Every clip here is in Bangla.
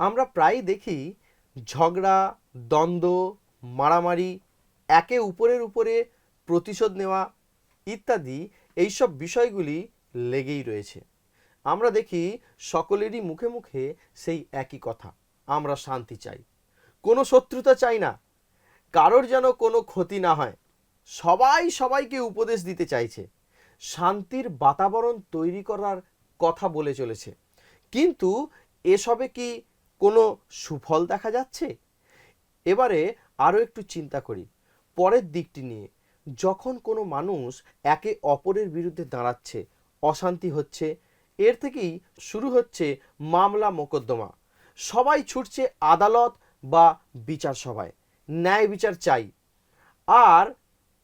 আমরা প্রায়ই দেখি ঝগড়া, দ্বন্দ্ব, মারামারি, একে উপরের উপরে প্রতিশোধ নেওয়া ইত্যাদি এইসব বিষয়গুলি লেগেই রয়েছে। আমরা দেখি সকলেরই মুখে মুখে সেই একই কথা, আমরা শান্তি চাই। কোনো শত্রুতা চাই না, কারোর যেন কোনো ক্ষতি না হয়। সবাই সবাইকে উপদেশ দিতে চাইছে, শান্তির বাতাবরণ তৈরি করার কথা বলে চলেছে। কিন্তু এসবে কি কোনো সুফল দেখা যাচ্ছে? এবারে আরও একটু চিন্তা করি। পরের দিকটি নিয়ে, যখন কোনো মানুষ একে অপরের বিরুদ্ধে দাঁড়াচ্ছে, অশান্তি হচ্ছে, এর থেকেই শুরু হচ্ছে মামলা মোকদ্দমা। সবাই ছুটছে আদালত বা বিচার সভায়। ন্যায় বিচার চাই। আর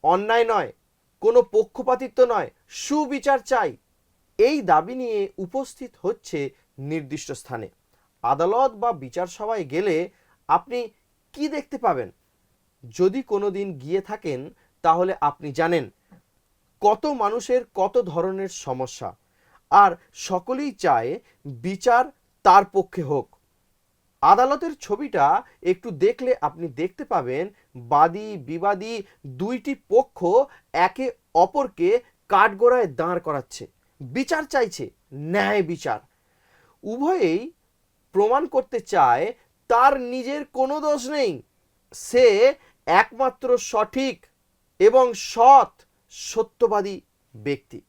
অন্যায় নয়, কোনো পক্ষপাতিত্ব নয়, সুবিচার চাই। এই দাবি নিয়ে উপস্থিত হচ্ছে নির্দিষ্ট স্থানে। আদালত বা বিচার সভায় গেলে আপনি কি দেখতে পাবেন? যদি কোনো দিন গিয়ে থাকেন, তাহলে আপনি জানেন কত মানুষের কত ধরনের সমস্যা। আর সকলেই চায় বিচার তার পক্ষে হোক। আদালতের ছবিটা একটু দেখলে আপনি দেখতে পাবেন বাদী, বিবাদী দুইটি পক্ষ একে অপরকে কাঠগোড়ায় দাঁড় করাচ্ছে। বিচার চাইছে, ন্যায় বিচার। উভয়েই প্রমাণ করতে চায়, তার নিজের কোনো দোষ নেই। সে একমাত্র সঠিক এবং সৎ সত্যবাদী ব্যক্তি।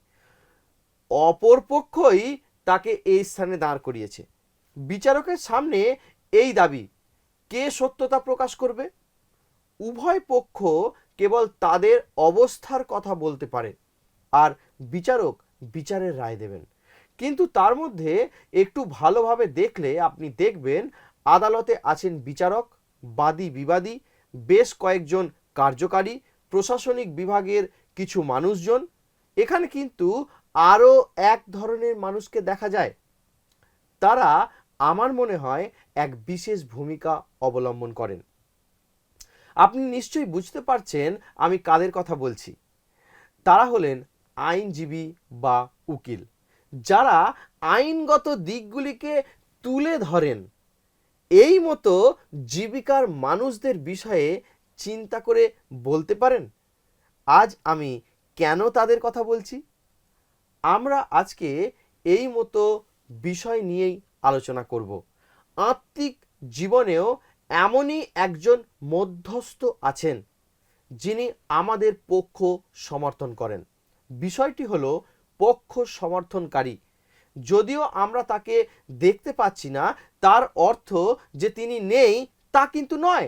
অপর পক্ষই তাকে এই স্থানে দাঁড় করিয়েছে। বিচারকের সামনে এই দাবি, কে সত্যতা প্রকাশ করবে? উভয় পক্ষ কেবল তাদের অবস্থার কথা বলতে পারে, আর বিচারক বিচারের রায় দেবেন। কিন্তু তার মধ্যে একটু ভালোভাবে দেখলে আপনি দেখবেন আদালতে আছেন বিচারক, বাদী বিবাদী, বেশ কয়েকজন কার্যকারী, প্রশাসনিক বিভাগের কিছু মানুষজন। এখানে কিন্তু আরও এক ধরনের মানুষকে দেখা যায়। তারা আমার মনে হয় এক বিশেষ ভূমিকা অবলম্বন করেন। আপনি নিশ্চয়ই বুঝতে পারছেন আমি কাদের কথা বলছি। তারা হলেন আইনজীবী বা উকিল। যারা আইনগত দিকগুলিকে তুলে ধরেন। এই মতো জীবিকার মানুষদের বিষয়ে চিন্তা করে বলতে পারেন? আজ আমি কেন তাদের কথা বলছি? আমরা আজকে এই মতো বিষয় নিয়েই আলোচনা করব। আত্মিক জীবনেও এমনই একজন মধ্যস্থ আছেন, যিনি আমাদের পক্ষ সমর্থন করেন। বিষয়টি হলো পক্ষ সমর্থনকারী। যদিও আমরা তাকে দেখতে পাচ্ছি না, তার অর্থ যে তিনি নেই তা কিন্তু নয়।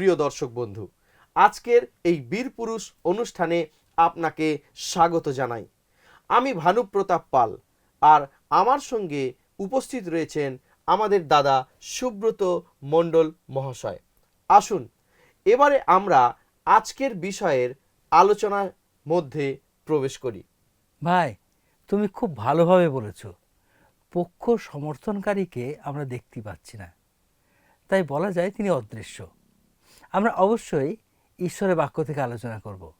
প্রিয় দর্শক বন্ধু, আজকের এই বীর পুরুষ অনুষ্ঠানে আপনাকে স্বাগত জানাই। আমি ভানুপ্রতাপ পাল আর আমার সঙ্গে উপস্থিত রয়েছেন আমাদের দাদা সুব্রত মণ্ডল মহাশয়। আসুন, এবারে আমরা আজকের বিষয়ের আলোচনার মধ্যে প্রবেশ করি। ভাই, তুমি খুব ভালোভাবে বলেছ। পক্ষ সমর্থনকারীকে আমরা দেখতে পাচ্ছি না। তাই বলা যায় তিনি অদৃশ্য। আমরা অবশ্যই ঈশ্বরের বাক্য থেকে আলোচনা করব।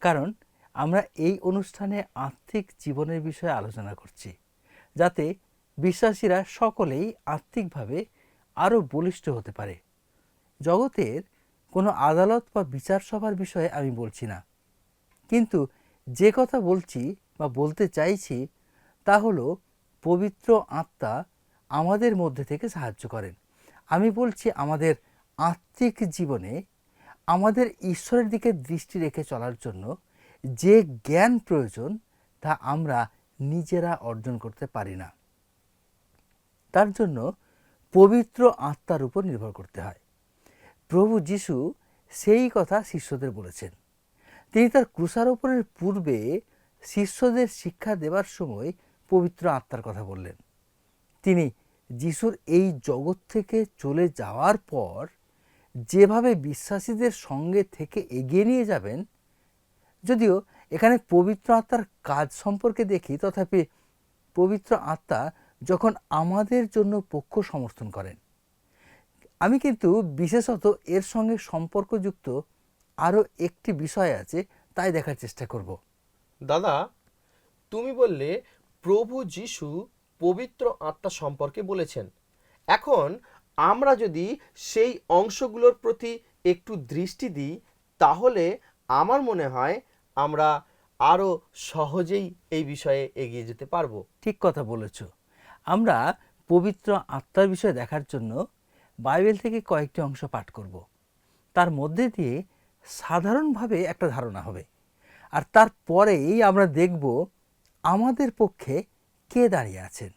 কারণ আমরা এই অনুষ্ঠানে আর্থিক জীবনের বিষয়ে আলোচনা করছি, যাতে বিশ্বাসীরা সকলেই আর্থিকভাবে আরও বলিষ্ঠ হতে পারে। জগতের কোনো আদালত বা বিচার সভার বিষয়ে আমি বলছি না। কিন্তু যে কথা বলছি বা বলতে চাইছি, তা হলো পবিত্র আত্মা আমাদের মধ্যে থেকে সাহায্য করেন। আমি বলছি আমাদের আত্মিক জীবনে আমাদের ঈশ্বরের দিকে দৃষ্টি রেখে চলার জন্য যে জ্ঞান প্রয়োজন, তা আমরা নিজেরা অর্জন করতে পারি না। তার জন্য পবিত্র আত্মার উপর নির্ভর করতে হয়। প্রভু যিশু সেই কথা শিষ্যদের বলেছেন। তিনি তার ক্রুশারোপণের পূর্বে শিষ্যদের শিক্ষা দেওয়ার সময় পবিত্র আত্মার কথা বললেন। তিনি যিশুর এই জগৎ থেকে চলে যাওয়ার পর যেভাবে বিশ্বাসীদের সঙ্গে থেকে এগিয়ে নিয়ে যাবেন, যদিও এখানে পবিত্র আত্মার কাজ সম্পর্কে দেখি, তথাপি পবিত্র আত্মা যখন আমাদের জন্য পক্ষ সমর্থন করেন। আমি কিন্তু বিশেষত এর সঙ্গে সম্পর্কযুক্ত আরও একটি বিষয় আছে, তাই দেখার চেষ্টা করব। দাদা, তুমি বললে প্রভু যিশু পবিত্র আত্মা সম্পর্কে বলেছেন। এখন আমরা যদি সেই অংশগুলোর প্রতি একটু দৃষ্টি দিই, তাহলে আমার মনে হয় আমরা আরও সহজেই এই বিষয়ে এগিয়ে যেতে পারব। ঠিক কথা বলেছ। আমরা পবিত্র আত্মার বিষয় দেখার জন্য বাইবেল থেকে কয়েকটি অংশ পাঠ করব। তার মধ্যে দিয়ে সাধারণভাবে একটা ধারণা হবে। আর তারপরেই আমরা দেখব আমাদের পক্ষে কে দাঁড়িয়ে আছেন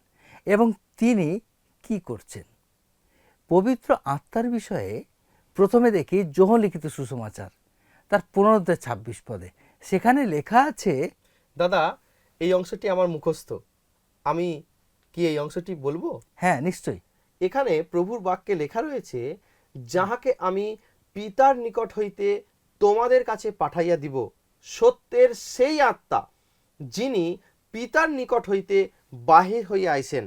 এবং তিনি কি করছেন। পবিত্র আত্মার বিষয়ে প্রথমে দেখি লিখিত সুসমাচার তার পুনরুদ্ধার ছাব্বিশ পদে। সেখানে লেখা আছে দাদা এই অংশটি আমার মুখস্থ। আমি কি এই অংশটি বলব? হ্যাঁ নিশ্চয়ই। এখানে প্রভুর বাক্যে লেখা রয়েছে যাহাকে আমি পিতার নিকট হইতে তোমাদের কাছে পাঠাইয়া দিব সত্যের সেই আত্মা যিনি পিতার নিকট হইতে বাহির হইয়া আইসেন।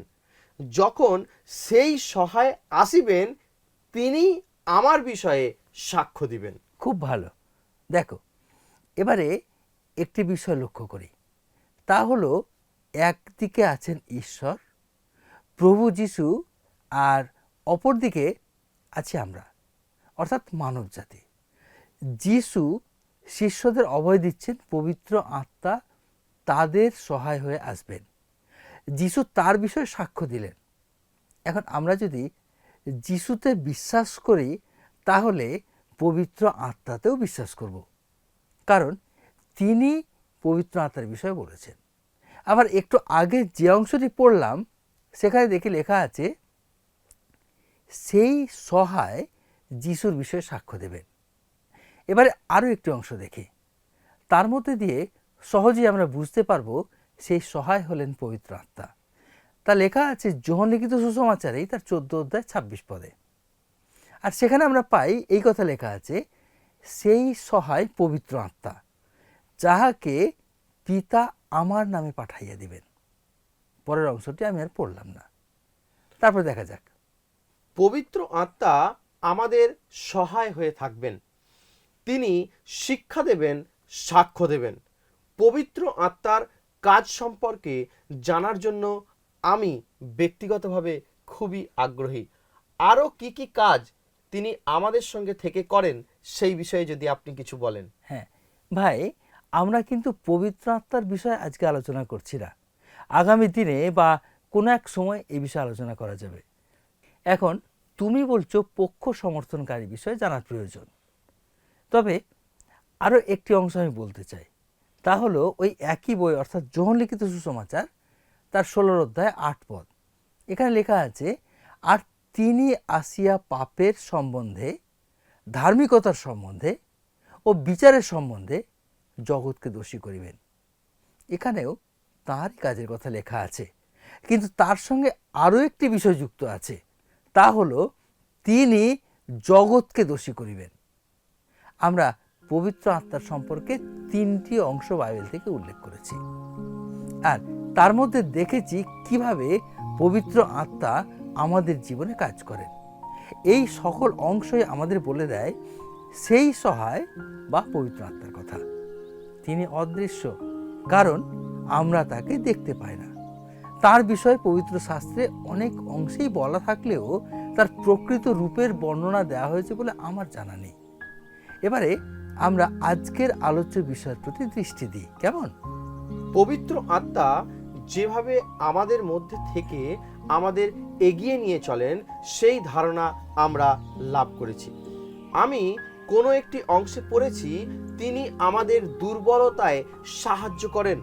যখন সেই সহায় আসিবেন, তিনি আমার বিষয়ে সাক্ষ্য দিবেন। খুব ভালো। দেখো, এবারে একটি বিষয় লক্ষ্য করি। তা হলো, একদিকে আছেন ঈশ্বর, প্রভু যিশু, আর অপরদিকে আছি আমরা, অর্থাৎ মানব জাতি যিশু শিষ্যদের অভয় দিচ্ছেন, পবিত্র আত্মা তাদের সহায় হয়ে আসবেন। যিশু তার বিষয়ে সাক্ষ্য দিলেন। এখন আমরা যদি যিশুতে বিশ্বাস করি, তাহলে পবিত্র আত্মাতেও বিশ্বাস করব। কারণ তিনি পবিত্র আত্মার বিষয়ে বলেছেন। আবার একটু আগে যে অংশটি পড়লাম, সেখানে দেখি লেখা আছে, সেই সহায় যিশুর বিষয়ে সাক্ষ্য দেবেন। এবারে আরও একটি অংশ দেখি। তার মধ্যে দিয়ে সহজেই আমরা বুঝতে পারব সেই সহায় হলেন পবিত্র আত্মা। তা লেখা আছে লিখিত সুসমাচারেই তার চোদ্দ অধ্যায় ছাব্বিশ পদে। আর সেখানে আমরা পাই, এই কথা লেখা আছে, সেই সহায় পবিত্র আত্মা, যাহাকে পিতা আমার নামে পাঠাইয়া দিবেন। পরের অংশটি আমি আর পড়লাম না। তারপর দেখা যাক। পবিত্র আত্মা আমাদের সহায় হয়ে থাকবেন। তিনি শিক্ষা দেবেন, সাক্ষ্য দেবেন। পবিত্র আত্মার কাজ সম্পর্কে জানার জন্য আমি ব্যক্তিগতভাবে খুবই আগ্রহী। আরও কি কি কাজ তিনি আমাদের সঙ্গে থেকে করেন সেই বিষয়ে যদি আপনি কিছু বলেন। হ্যাঁ ভাই, আমরা কিন্তু পবিত্র আত্মার বিষয়ে আজকে আলোচনা করছি না। আগামী দিনে বা কোনো এক সময় এই বিষয়ে আলোচনা করা যাবে। এখন তুমি বলছো পক্ষ সমর্থনকারী বিষয়ে জানার প্রয়োজন। তবে আরও একটি অংশ আমি বলতে চাই। তা হলো ওই একই বই, অর্থাৎ যোহন লিখিত সুসমাচার, তার ষোলোর অধ্যায় আট পদ। এখানে লেখা আছে, আর তিনি আসিয়া পাপের সম্বন্ধে, ধার্মিকতার সম্বন্ধে ও বিচারের সম্বন্ধে জগৎকে দোষী করিবেন। এখানেও তাঁরই কাজের কথা লেখা আছে। কিন্তু তার সঙ্গে আরও একটি বিষয় যুক্ত আছে, তা হলো, তিনি জগৎকে দোষী করিবেন। আমরা পবিত্র আত্মার সম্পর্কে তিনটি অংশ বাইবেল থেকে উল্লেখ করেছি। আর তার মধ্যে দেখেছি কীভাবে পবিত্র আত্মা আমাদের জীবনে কাজ করেন এই সকল অংশই আমাদের বলে দেয় সেই সহায় বা পবিত্র আত্মার কথা। তিনি অদৃশ্য, কারণ আমরা তাকে দেখতে পাই না। তার বিষয়ে পবিত্র শাস্ত্রে অনেক অংশেই বলা থাকলেও তার প্রকৃত রূপের বর্ণনা দেওয়া হয়েছে বলে আমার জানা নেই। এবারে আমরা আজকের আলোচ্য বিষয়ের প্রতি দৃষ্টি দিই। কেমন? পবিত্র আত্মা যেভাবে আমাদের মধ্যে থেকে আমাদের এগিয়ে নিয়ে চলেন, সেই ধারণা আমরা লাভ করেছি। আমি কোনো একটি অংশে পড়েছি, তিনি আমাদের দুর্বলতায় সাহায্য করেন,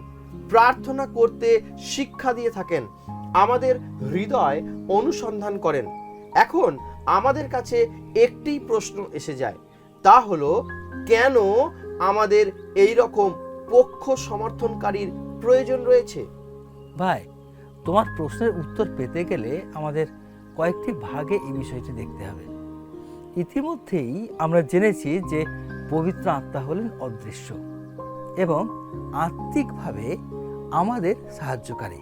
প্রার্থনা করতে শিক্ষা দিয়ে থাকেন, আমাদের হৃদয় অনুসন্ধান করেন। এখন আমাদের কাছে একটি প্রশ্ন এসে যায়, তা হলো কেন আমাদের এই রকম পক্ষ সমর্থনকারীর প্রয়োজন রয়েছে? ভাই, তোমার প্রশ্নের উত্তর পেতে গেলে আমাদের কয়েকটি ভাগে এই বিষয়টি দেখতে হবে। ইতিমধ্যেই আমরা জেনেছি যে পবিত্র আত্মা হলেন অদৃশ্য এবং আত্মিকভাবে আমাদের সাহায্যকারী,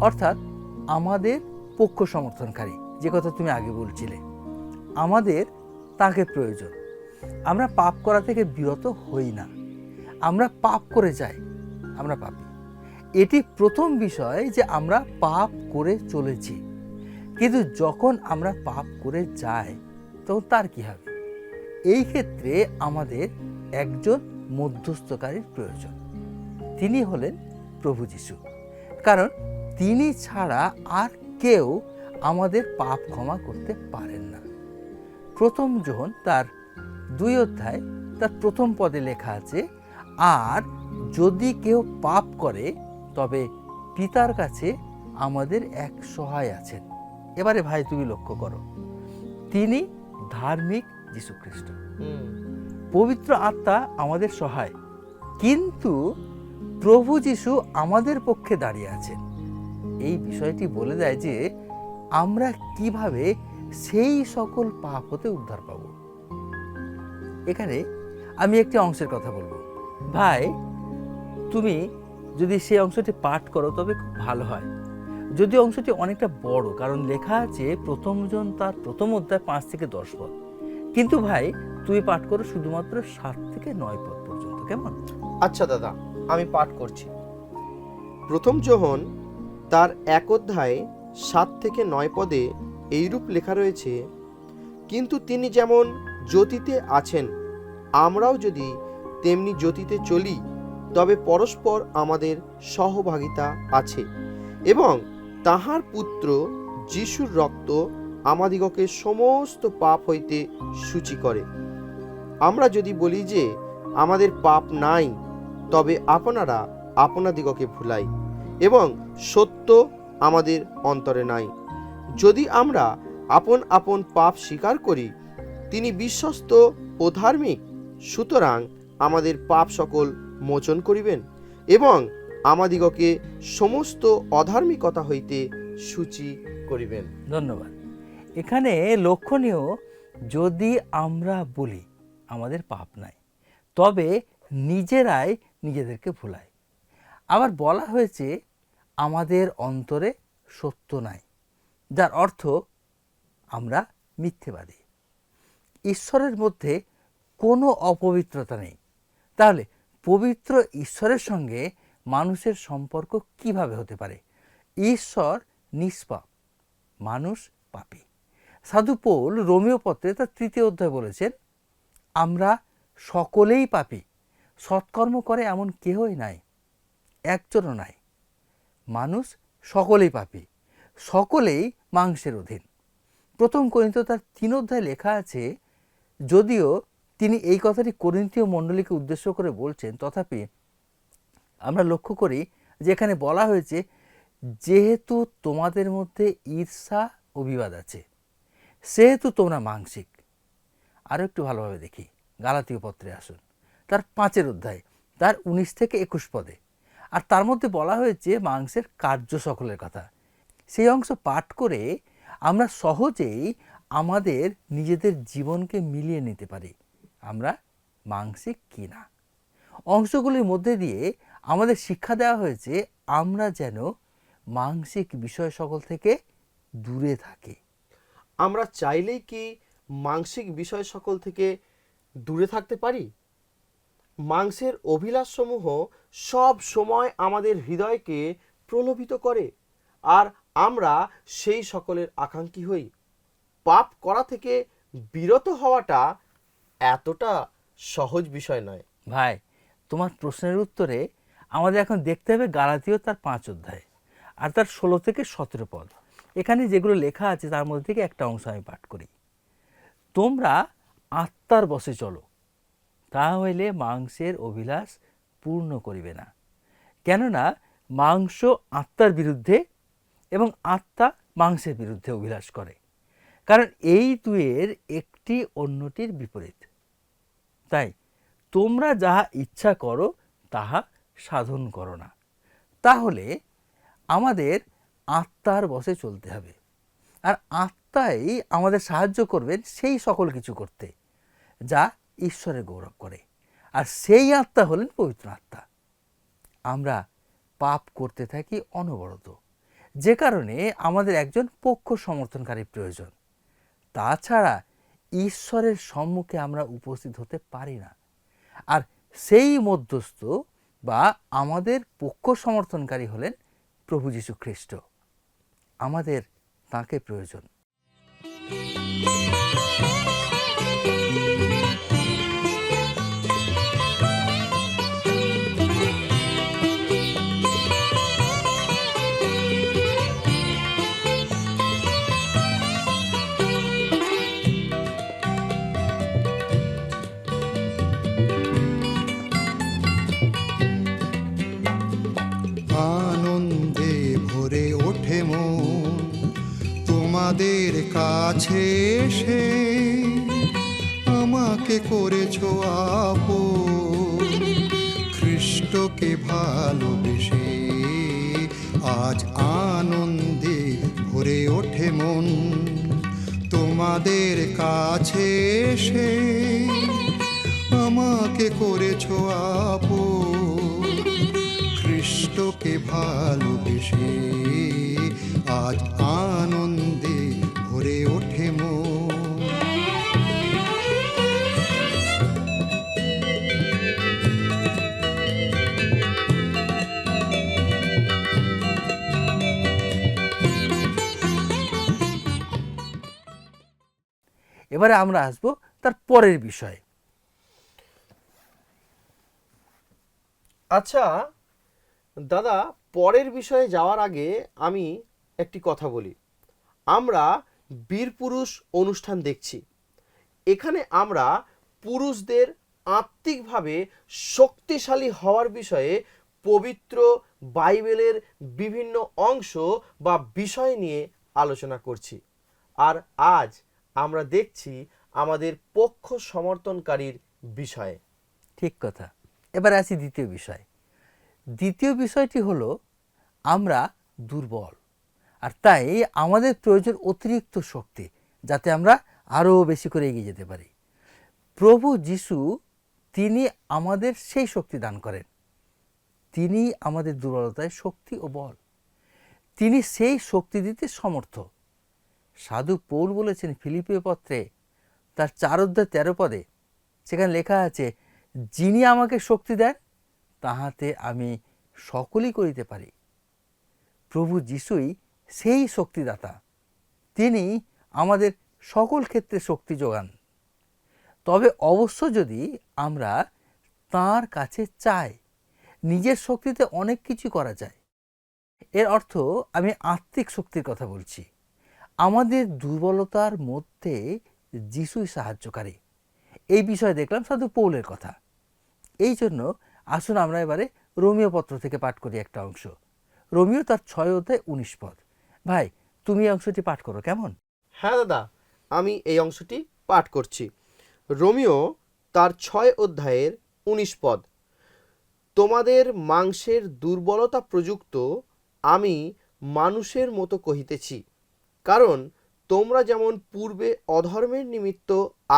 অর্থাৎ আমাদের পক্ষ সমর্থনকারী, যে কথা তুমি আগে বলছিলে। আমাদের তাকে প্রয়োজন। আমরা পাপ করা থেকে বিরত হই না। আমরা পাপ করে যাই, আমরা পাপী। এটি প্রথম বিষয় যে আমরা পাপ করে চলেছি। কিন্তু যখন আমরা পাপ করে যাই, তখন তার কি হবে? এই ক্ষেত্রে আমাদের একজন মধ্যস্থকারীর প্রয়োজন। তিনি হলেন প্রভু যিশু। কারণ তিনি ছাড়া আর কেউ আমাদের পাপ ক্ষমা করতে পারেন না। প্রথম যোহন তার দুই অধ্যায় তার প্রথম পদে লেখা আছে আর যদি কেউ পাপ করে তবে পিতার কাছে আমাদের এক সহায় আছেন। এবারে ভাই তুমি লক্ষ্য করো তিনি ধার্মিক যীশুখ্রিস্ট। পবিত্র আত্মা আমাদের সহায় কিন্তু প্রভু যিশু আমাদের পক্ষে দাঁড়িয়ে আছেন। এই বিষয়টি বলে দেয় যে আমরা কীভাবে সেই সকল পাপ হতে উদ্ধার পাব? এখানে আমি একটি অংশের কথা বলব। ভাই, তুমি যদি সেই অংশটি পাঠ করো, তবে খুব ভালো হয়। যদি অংশটি অনেকটা বড়, কারণ লেখা আছে প্রথমজন তার প্রথম অধ্যায় পাঁচ থেকে দশ পদ। কিন্তু ভাই, তুমি পাঠ করো শুধুমাত্র সাত থেকে নয় পদ পর্যন্ত, কেমন? আচ্ছা দাদা, আমি পাঠ করছি। প্রথম যোহন তার এক অধ্যায়ে সাত থেকে নয় পদে এইরূপ লেখা রয়েছে, কিন্তু তিনি যেমন জ্যোতিতে আছেন আমরাও যদি তেমনি জ্যোতিতে চলি, তবে পরস্পর আমাদের সহভাগিতা আছে এবং তাহার পুত্র যিশুর রক্ত আমাদিগকে সমস্ত পাপ হইতে সূচি করে। আমরা যদি বলি যে আমাদের পাপ নাই, তবে আপনারা আপনাদিগকে ভুলাই এবং সত্য আমাদের অন্তরে নাই। যদি আমরা আপন আপন পাপ স্বীকার করি, তিনি বিশ্বস্ত ও ধার্মিক সুতরাং আমাদের পাপ সকল মোচন করিবেন এবং আমাদিগকে সমস্ত অধার্মিকতা হইতে সূচি করিবেন। ধন্যবাদ। এখানে লক্ষণীয়, যদি আমরা বলি, আমাদের পাপ নাই, তবে নিজেরাই নিজেদেরকে ভুলাই। আবার বলা হয়েছে, আমাদের অন্তরে সত্য নাই, যার অর্থ আমরা মিথ্যেবাদী। ঈশ্বরের মধ্যে কোনো অপবিত্রতা নেই। তাহলে পবিত্র ঈশ্বরের সঙ্গে মানুষের সম্পর্ক কীভাবে হতে পারে? ঈশ্বর নিষ্পাপ, মানুষ পাপী। সাধু পৌল রোমিও পত্রে তার তৃতীয় অধ্যায় বলেছেন, আমরা সকলেই পাপি, সৎকর্ম করে এমন কেহই নাই, একজনও নাই। মানুষ সকলেই পাপী, সকলেই মাংসের অধীন। প্রথম করিন্ত তার তিন অধ্যায় লেখা আছে, যদিও তিনি এই কথাটি করিন্তীয় মণ্ডলীকে উদ্দেশ্য করে বলছেন, তথাপি আমরা লক্ষ্য করি যে এখানে বলা হয়েছে, যেহেতু তোমাদের মধ্যে ঈর্ষা অভিবাদ আছে, সেহেতু তোমরা মাংসিক। আরও একটু ভালোভাবে দেখি, গালাতীয় পত্রে আসুন। তার পাঁচের অধ্যায়, তার উনিশ থেকে একুশ পদে। আর তার মধ্যে বলা হয়েছে, মাংসের কার্য সকলের কথা। সেই অংশ পাঠ করে আমরা সহজেই আমাদের নিজেদের জীবনকে মিলিয়ে নিতে পারি। আমরা মাংসিক কি না অংশগুলির মধ্যে দিয়ে আমাদের শিক্ষা দেওয়া হয়েছে, আমরা যেন মাংসিক বিষয় সকল থেকে দূরে থাকি। আমরা চাইলেই কি মাংসিক বিষয় সকল থেকে দূরে থাকতে পারি? মাংসের অভিলাষসমূহ সব সময় আমাদের হৃদয়কে প্রলোভিত করে, আর আমরা সেই সকলের আকাঙ্ক্ষী হই। পাপ করা থেকে বিরত হওয়াটা এতটা সহজ বিষয় নয়। ভাই, তোমার প্রশ্নের উত্তরে আমাদের এখন দেখতে হবে গালাতীয় তার পাঁচ অধ্যায় আর তার ষোলো থেকে সতেরো পদ। এখানে যেগুলো লেখা আছে তার মধ্যে থেকে একটা অংশ আমি পাঠ করি। তোমরা আত্মার বসে চলো তা হইলে মাংসের অভিলাষ পূর্ণ করিবে না। কেননা মাংস আত্মার বিরুদ্ধে এবং আত্মা মাংসের বিরুদ্ধে অভিলাষ করে। কারণ এই দুয়ের একটি অন্যটির বিপরীত। তাই তোমরা যাহা ইচ্ছা করো, তাহা সাধন করো না। তাহলে আমাদের আত্মার বসে চলতে হবে। আর আত্মাই আমাদের সাহায্য করবেন সেই সকল কিছু করতে, যা ঈশ্বরের গৌরব করে। আর সেই আত্মা হলেন পবিত্র আত্মা। আমরা পাপ করতে থাকি অনবরত। যে কারণে আমাদের একজন পক্ষ সমর্থনকারী প্রয়োজন। তাছাড়া ঈশ্বরের সম্মুখে আমরা উপস্থিত হতে পারি না। আর সেই মধ্যস্থ বা আমাদের পক্ষ সমর্থনকারী হলেন প্রভু যীশু খ্রিস্ট। আমাদের তাকে প্রয়োজন। তোমাদের কাছে এসে আমাকে করেছ আপন। খ্রিস্টকে ভালোবেসে আজ আনন্দে ভরে ওঠে মন। তোমাদের কাছে এসে আমাকে করেছ আপন। খ্রিস্টকে ভালোবেসে এবারে আমরা আসব তার পরের বিষয়ে। আচ্ছা দাদা, পরের বিষয়ে যাওয়ার আগে আমি একটি কথা বলি। আমরা বীরপুরুষ অনুষ্ঠান দেখছি। এখানে আমরা পুরুষদের আত্মিকভাবে শক্তিশালী হওয়ার বিষয়ে পবিত্র বাইবেলের বিভিন্ন অংশ বা বিষয় নিয়ে আলোচনা করছি। আর আজ আমরা দেখছি আমাদের পক্ষ সমর্থনকারীর বিষয়ে। ঠিক কথা। এবার আসি দ্বিতীয় বিষয়। দ্বিতীয় বিষয়টি হলো, আমরা দুর্বল। আর তাই আমাদের প্রয়োজন অতিরিক্ত শক্তি, যাতে আমরা আরও বেশি করে এগিয়ে যেতে পারি। প্রভু যিশু, তিনি আমাদের সেই শক্তি দান করেন। তিনি আমাদের দুর্বলতায় শক্তি ও বল। তিনি সেই শক্তি দিতে সমর্থ। সাধু পৌল বলেছেন ফিলিপীয় পত্রে, তার চার অধ্যায় তেরো পদে, সেখানে লেখা আছে, যিনি আমাকে শক্তি দেন, তাহাতে আমি সকলই করিতে পারি। প্রভু যিশুই সেই শক্তিদাতা। তিনি আমাদের সকল ক্ষেত্রে শক্তি যোগান। তবে অবশ্য যদি আমরা তার কাছে চাই, নিজের শক্তিতে অনেক কিছু করা যায়। এর অর্থ আমি আত্মিক শক্তির কথা বলছি। আমাদের দুর্বলতার মধ্যে যিশুই সাহায্যকারী। এই বিষয়ে দেখলাম সাধু পৌলের কথা। এই জন্য আসুন আমরা এবারে রোমিও পত্র থেকে পাঠ করি একটা অংশ। রোমিও তার ছয় অধ্যায় উনিশ পদ। ভাই, তুমি এই অংশটি পাঠ করো, কেমন? হ্যাঁ দাদা, আমি এই অংশটি পাঠ করছি। রোমিও তার ছয় অধ্যায়ের উনিশ পদ। তোমাদের মাংসের দুর্বলতা প্রযুক্ত আমি মানুষের মতো কহিতেছি। কারণ তোমরা যেমন পূর্বে অধর্মের নিমিত্ত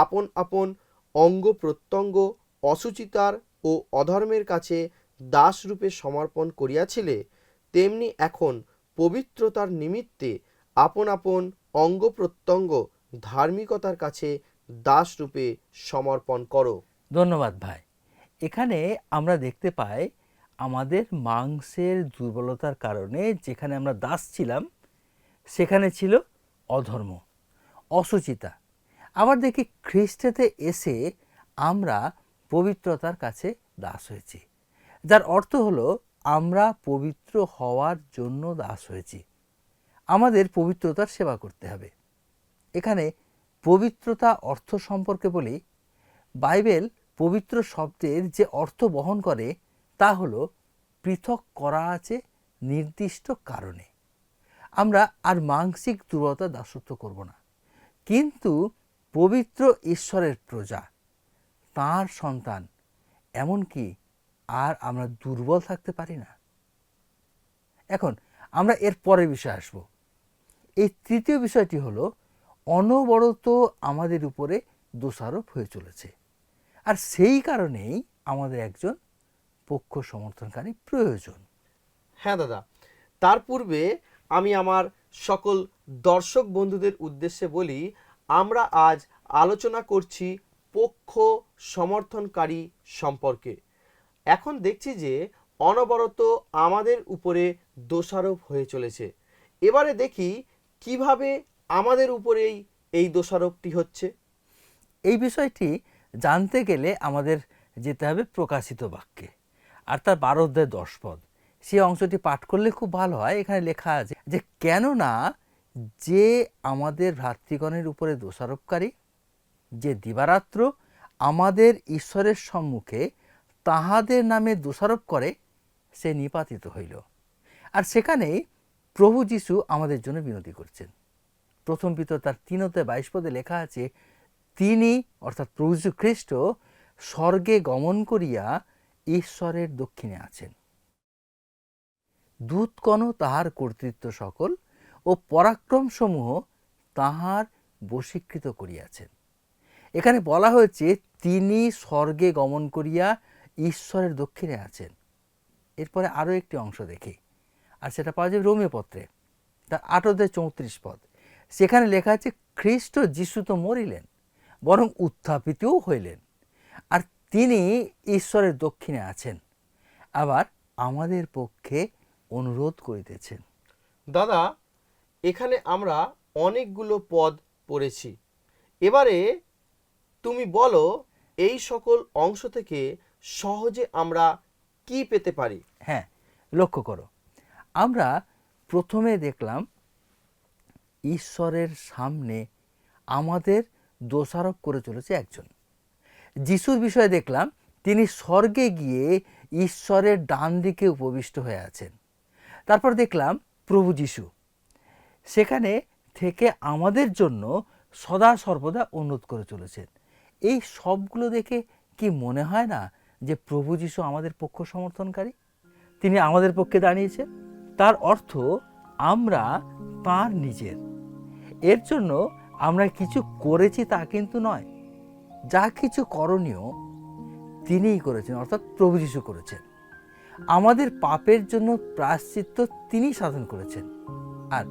আপন আপন অঙ্গ প্রত্যঙ্গ, অসুচিতার ও অধর্মের কাছে দাসরূপে সমর্পণ করিয়াছিলে, তেমনি এখন পবিত্রতার নিমিত্তে আপন আপন অঙ্গ প্রত্যঙ্গ, ধার্মিকতার কাছে দাসরূপে সমর্পণ করো। ধন্যবাদ ভাই। এখানে আমরা দেখতে পাই আমাদের মাংসের দুর্বলতার কারণে যেখানে আমরা দাস ছিলাম সেখানে ছিল অধর্ম, অসুচিতা। আবার দেখি খ্রিস্টেতে এসে আমরা পবিত্রতার কাছে দাস হয়েছি। যার অর্থ হলো আমরা পবিত্র হওয়ার জন্য দাস হয়েছি। আমাদের পবিত্রতার সেবা করতে হবে। এখানে পবিত্রতা অর্থ সম্পর্কে বলি, বাইবেল পবিত্র শব্দের যে অর্থ বহন করে তা হলো পৃথক করা আছে নির্দিষ্ট কারণে। আমরা আর মানসিক দুর্বলতা দাসত্ব করব না। কিন্তু পবিত্র ঈশ্বরের প্রজা, তার সন্তান, এমনকি আর আমরা দুর্বল থাকতে পারি না। এখন আমরা এর পরের বিষয়ে আসব। এই তৃতীয় বিষয়টি হলো, অনবরত আমাদের উপরে দোষারোপ হয়ে চলেছে। আর সেই কারণেই আমাদের একজন পক্ষ সমর্থনকারী প্রয়োজন। হ্যাঁ দাদা, তার পূর্বে আমি আমার সকল দর্শক বন্ধুদের উদ্দেশ্যে বলি, আমরা আজ আলোচনা করছি পক্ষ সমর্থনকারী সম্পর্কে। এখন দেখছি যে অনবরত আমাদের উপরে দোষারোপ হয়ে চলেছে। এবারে দেখি কীভাবে আমাদের উপরেই এই দোষারোপটি হচ্ছে। এই বিষয়টি জানতে গেলে আমাদের যেতে হবে প্রকাশিত বাক্যে, আর তার বারো অধ্যায় দশ পদ। সেই অংশটি পাঠ করলে খুব ভালো হয়। এখানে লেখা আছে যে, কেননা যে আমাদের ভ্রাতৃগণের উপরে দোষারোপকারী, যে দিবারাত্র আমাদের ঈশ্বরের সম্মুখে তাহাদের নামে দোষারোপ করে, সে নিপাতিত হইল। আর সেখানেই প্রভু যিশু আমাদের জন্য বিনতি করছেন। প্রথম পিতর তার তিনতে বাইশ পদে লেখা আছে, তিনি, অর্থাৎ প্রভু খ্রিস্ট, স্বর্গে গমন করিয়া ঈশ্বরের দক্ষিণে আছেন। দূতকণ তাহার কর্তৃত্ব সকল ও পরাক্রম সমূহ তাহার বশীকৃত করিয়াছেন। এখানে বলা হয়েছে, তিনি স্বর্গে গমন করিয়া ঈশ্বরের দক্ষিণে আছেন। এরপরে আরও একটি অংশ দেখি, আর সেটা পাওয়া যাবে রোমিও পত্রে তার আটতে চৌত্রিশ পদ। সেখানে লেখা আছে, খ্রিস্ট যিশু তো মরিলেন, বরং উত্থাপিতও হইলেন, আর তিনি ঈশ্বরের দক্ষিণে আছেন। আবার আমাদের পক্ষে অনুরোধ করিতেছেন। দাদা এখানে আমরা অনেকগুলো পদ পড়েছি। এবারে তুমি বলো এই সকল অংশ থেকে সহজে আমরা কি পেতে পারি? হ্যাঁ লক্ষ্য করো। আমরা প্রথমে দেখলাম ঈশ্বরের সামনে আমাদের দোষারোপ করে চলেছে একজন। যিশুর বিষয়ে দেখলাম তিনি স্বর্গে গিয়ে ঈশ্বরের ডান দিকে উপবিষ্ট হয়ে আছেন। তারপর দেখলাম প্রভু যিশু। সেখানে থেকে আমাদের জন্য সদা সর্বদা অনুরোধ করে চলেছেন। এই সবগুলো দেখে কি মনে হয় না যে প্রভু যিশু আমাদের পক্ষ সমর্থনকারী? তিনি আমাদের পক্ষে দাঁড়িয়েছেন। তার অর্থ আমরা তার নিজের। এর জন্য আমরা কিছু করেছি তা কিন্তু নয়। যা কিছু করণীয় তিনিই করেছেন, অর্থাৎ প্রভু যিশু করেছেন। আমাদের পাপের জন্য প্রায়শ্চিত্ত তিনি সাধন করেছেন। আর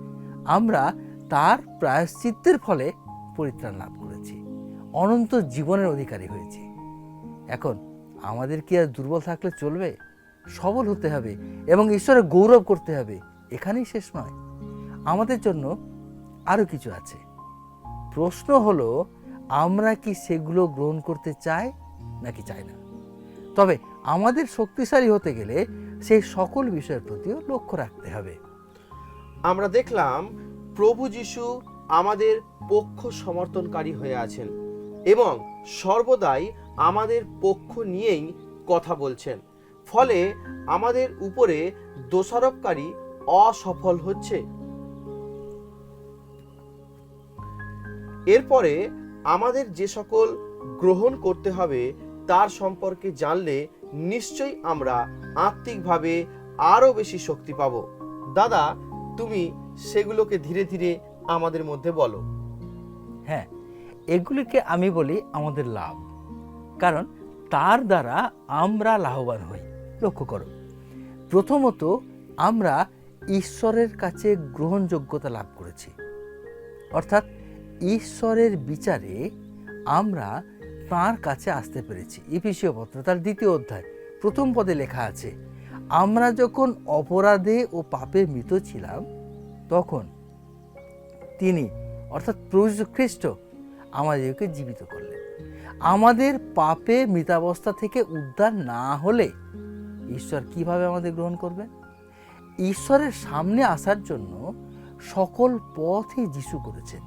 আমরা তার প্রায়শ্চিত্তের ফলে পরিত্রাণ লাভ করেছি। অনন্ত জীবনের অধিকারী হয়েছি। এখন আমাদের কি আর দুর্বল থাকলে চলবে? সবল হতে হবে এবং ঈশ্বরের গৌরব করতে হবে। এখানেই শেষ নয়। আমাদের জন্য আরও কিছু আছে। প্রশ্ন হলো, আমরা কি সেগুলো গ্রহণ করতে চাই নাকি চাই না? তবে আমাদের শক্তিশালী হতে গেলে সেই সকল বিষয়ের প্রতিও লক্ষ্য রাখতে হবে। আমরা দেখলাম প্রভু যিশু আমাদের পক্ষ সমর্থনকারী হয়ে আছেন এবং সর্বদাই আমাদের পক্ষ নিয়েই কথা বলছেন। ফলে আমাদের উপরে দোষারোপকারী অসফল হচ্ছে। এরপরে আমাদের যে সকল গ্রহণ করতে হবে তার সম্পর্কে জানলে নিশ্চয়ই আমরা আত্মিকভাবে আরও বেশি শক্তি পাব। দাদা, তুমি সেগুলোকে ধীরে ধীরে আমাদের মধ্যে বলো। হ্যাঁ এগুলিকে আমি বলি আমাদের লাভ। কারণ তার দ্বারা আমরা লাভবান হই। লক্ষ্য করো, প্রথমত আমরা ঈশ্বরের কাছে গ্রহণযোগ্যতা লাভ করেছি। অর্থাৎ ঈশ্বরের বিচারে আমরা তার কাছে আসতে পেরেছি। ইপিসীয় পত্র, তার দ্বিতীয় অধ্যায়, প্রথম পদে লেখা আছে, আমরা যখন অপরাধে ও পাপে মৃত ছিলাম, তখন তিনি, অর্থাৎ খ্রিস্ট, আমাদেরকে জীবিত করলেন। আমাদের পাপে মৃতাবস্থা থেকে উদ্ধার না হলে ঈশ্বর কীভাবে আমাদের গ্রহণ করবেন? ঈশ্বরের সামনে আসার জন্য সকল পথই যিশু করেছেন।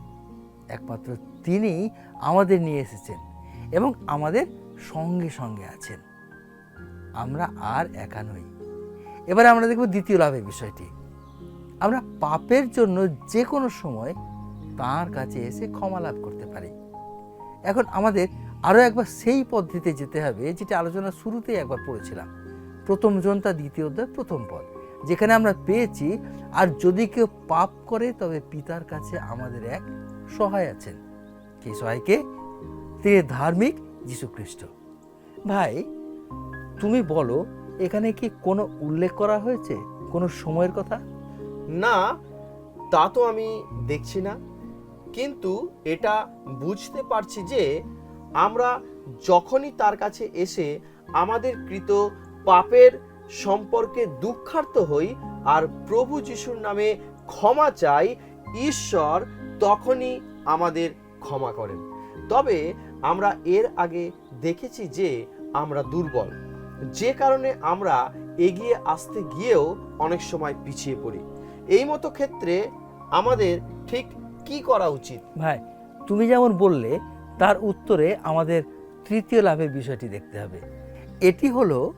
একমাত্র তিনি আমাদের নিয়ে এসেছেন। এবং আমাদের সঙ্গে সঙ্গে আছেন। আমরা আর একা নই। এবারে আমরা দেখব দ্বিতীয় লাভের বিষয়টি। আমরা পাপের জন্য যে কোনো সময় তার কাছে এসে ক্ষমা লাভ করতে পারি। এখন আমাদের আরও একবার সেই পদ্ধতিতে যেতে হবে, যেটা আলোচনা শুরুতেই একবার পড়েছিলাম। প্রথম জন তার দ্বিতীয় অধ্যায় প্রথম পদ, যেখানে আমরা পেয়েছি, আর যদি কেউ পাপ করে, তবে পিতার কাছে আমাদের এক সহায় আছেন। কে সহায়কে? তিনি ধার্মিক যীশু খ্রিস্ট ভাই, তুমি বলো, এখানে কি কোনো উল্লেখ করা হয়েছে? কোনো সময়ের কথা? না, তা তো আমি দেখছি না। কিন্তু এটা বুঝতে পারছি যে আমরা যখনই তার কাছে এসে আমাদের কৃত পাপের সম্পর্কে দুঃখার্ত হই আর প্রভু যিশুর নামে ক্ষমা চাই, ঈশ্বর তখনই আমাদের ক্ষমা করেন। তবে আমরা এর আগে দেখেছি যে আমরা দুর্বল। যে কারণে আমরা এগিয়ে আসতে গিয়েও অনেক সময় পিছিয়ে পড়ি। এই মতো ক্ষেত্রে আমাদের ঠিক কি করা উচিত? ভাই, তুমি যেমন বললে, তার উত্তরে আমাদের তৃতীয় লাভের বিষয়টি দেখতে হবে। এটি হলো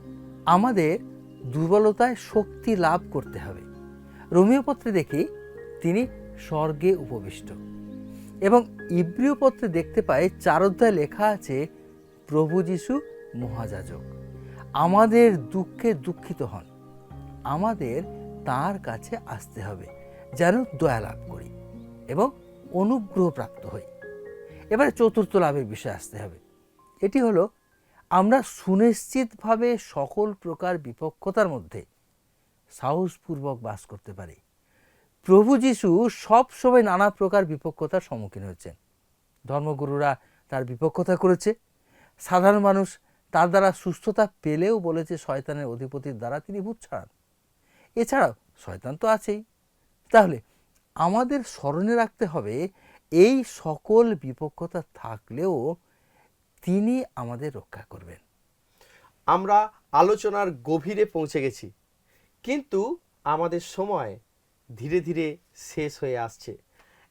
আমাদের দুর্বলতায় শক্তি লাভ করতে হবে। রোমিও পত্রে দেখি, তিনি স্বর্গে উপবিষ্ট। এবং ইব্রিয় পত্রে দেখতে পাই চার অধ্যায় লেখা আছে, প্রভু যিশু মহাযাজক, আমাদের দুঃখে দুঃখিত হন। আমাদের তার কাছে আসতে হবে যেন দয়া লাভ করি এবং অনুগ্রহ প্রাপ্ত হই। এবারে চতুর্থ লাভের বিষয়ে আসতে হবে। এটি হলো, আমরা সুনিশ্চিতভাবে সকল প্রকার বিপক্ষতার মধ্যে সাহসপূর্বক বাস করতে পারি। প্রভু যিশু সব সময় নানা প্রকার বিপক্ষতার সম্মুখীন হয়েছেন। ধর্মগুরুরা তার বিপক্ষতা করেছে। সাধারণ মানুষ তার দ্বারা সুস্থতা পেলেও বলেছে শয়তানের অধিপতির দ্বারা তিনি ভূত ছাড়ান। এছাড়াও শয়তান তো আছেই। তাহলে আমাদের স্মরণে রাখতে হবে, এই সকল বিপক্ষতা থাকলেও তিনি আমাদের রক্ষা করবেন। আমরা আলোচনার গভীরে পৌঁছে গেছি। কিন্তু আমাদের সময় ধীরে ধীরে শেষ হয়ে আসছে।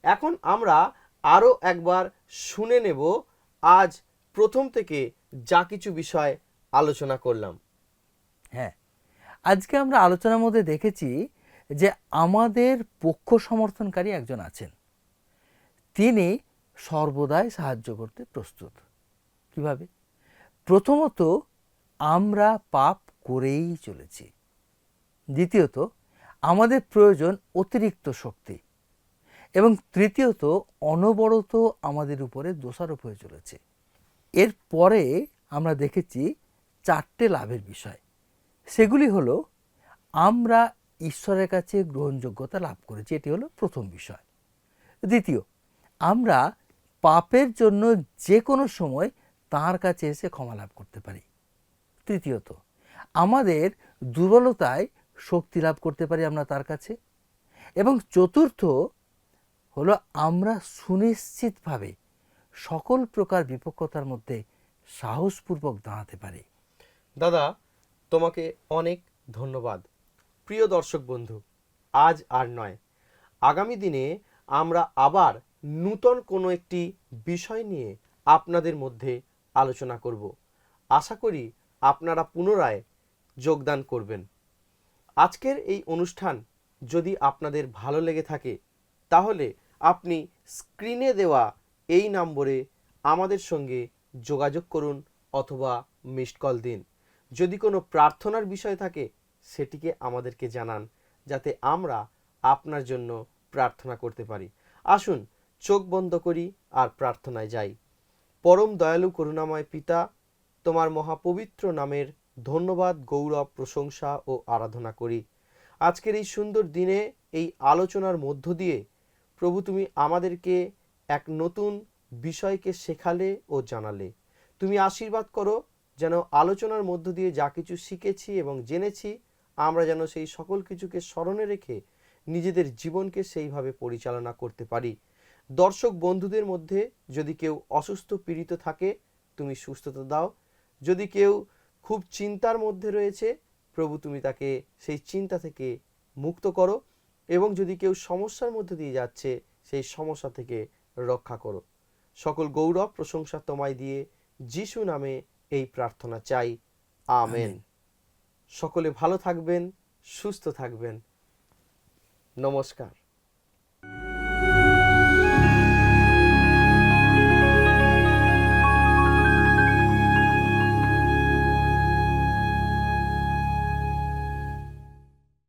এখন আমরা আরও একবার শুনে নেব আজ প্রথম থেকে যা কিছু বিষয় আলোচনা করলাম। হ্যাঁ আজকে আমরা আলোচনার মধ্যে দেখেছি যে আমাদের পক্ষ সমর্থনকারী একজন আছেন। তিনি সর্বদাই সাহায্য করতে প্রস্তুত। কীভাবে? প্রথমত, আমরা পাপ করেই চলেছি। দ্বিতীয়ত আমাদের প্রয়োজন অতিরিক্ত শক্তি এবং তৃতীয়ত, অনবরত আমাদের উপরে দোষারোপ হয়ে চলেছে। এর পরে আমরা দেখেছি চারটে লাভের বিষয়। সেগুলি হলো, আমরা ঈশ্বরের কাছে গ্রহণযোগ্যতা লাভ করেছি, এটি হলো প্রথম বিষয়। দ্বিতীয়, আমরা পাপের জন্য যে কোনো সময় তার কাছে এসে ক্ষমা লাভ করতে পারি। তৃতীয়ত, আমাদের দুর্বলতায় শক্তি লাভ করতে পারি আমরা তার কাছে। এবং চতুর্থ হলো আমরা সুনিশ্চিতভাবে সকল প্রকার বিপক্ষতার মধ্যে সাহসপূর্বক দাঁড়াতে পারি। দাদা, তোমাকে অনেক ধন্যবাদ। প্রিয় দর্শক বন্ধু, আজ আর নয়। আগামী দিনে আমরা আবার নূতন কোনো একটি বিষয় নিয়ে আপনাদের মধ্যে আলোচনা করব। আশা করি আপনারা পুনরায় যোগদান করবেন। আজকের এই অনুষ্ঠান যদি আপনাদের ভালো লেগে থাকে, তাহলে আপনি স্ক্রিনে দেওয়া এই নম্বরে আমাদের সঙ্গে যোগাযোগ করুন অথবা মিসড কল দিন। যদি কোনো প্রার্থনার বিষয় থাকে, সেটিকে আমাদেরকে জানান, যাতে আমরা আপনার জন্য প্রার্থনা করতে পারি। আসুন, চোখ বন্ধ করি আর প্রার্থনায় যাই। পরম দয়ালু করুণাময় পিতা, তোমার মহাপবিত্র নামের ধন্যবাদ, গৌরব, প্রশংসা ও আরাধনা করি। আজকের এই সুন্দর দিনে, এই আলোচনার মধ্য দিয়ে প্রভু তুমি আমাদেরকে এক নতুন বিষয়কে শেখালে ও জানালে। তুমি আশীর্বাদ করো যেন আলোচনার মধ্য দিয়ে যা কিছু শিখেছি এবং জেনেছি, আমরা যেন সেই সকল কিছুকে স্মরণে রেখে নিজেদের জীবনকে সেইভাবে পরিচালনা করতে পারি। দর্শক বন্ধুদের মধ্যে যদি কেউ অসুস্থ পীড়িত থাকে, তুমি সুস্থতা দাও। যদি কেউ খুব চিন্তার মধ্যে রয়েছে। প্রভু তুমি তাকে সেই চিন্তা থেকে মুক্ত করো এবং যদি কেউ সমস্যার মধ্যে দিয়ে যাচ্ছে সেই সমস্যা থেকে রক্ষা করো। সকল গৌরব প্রশংসা তোমায় দিয়ে যিশু নামে এই প্রার্থনা চাই। আমেন। সকলে ভালো থাকবেন সুস্থ থাকবেন। নমস্কার।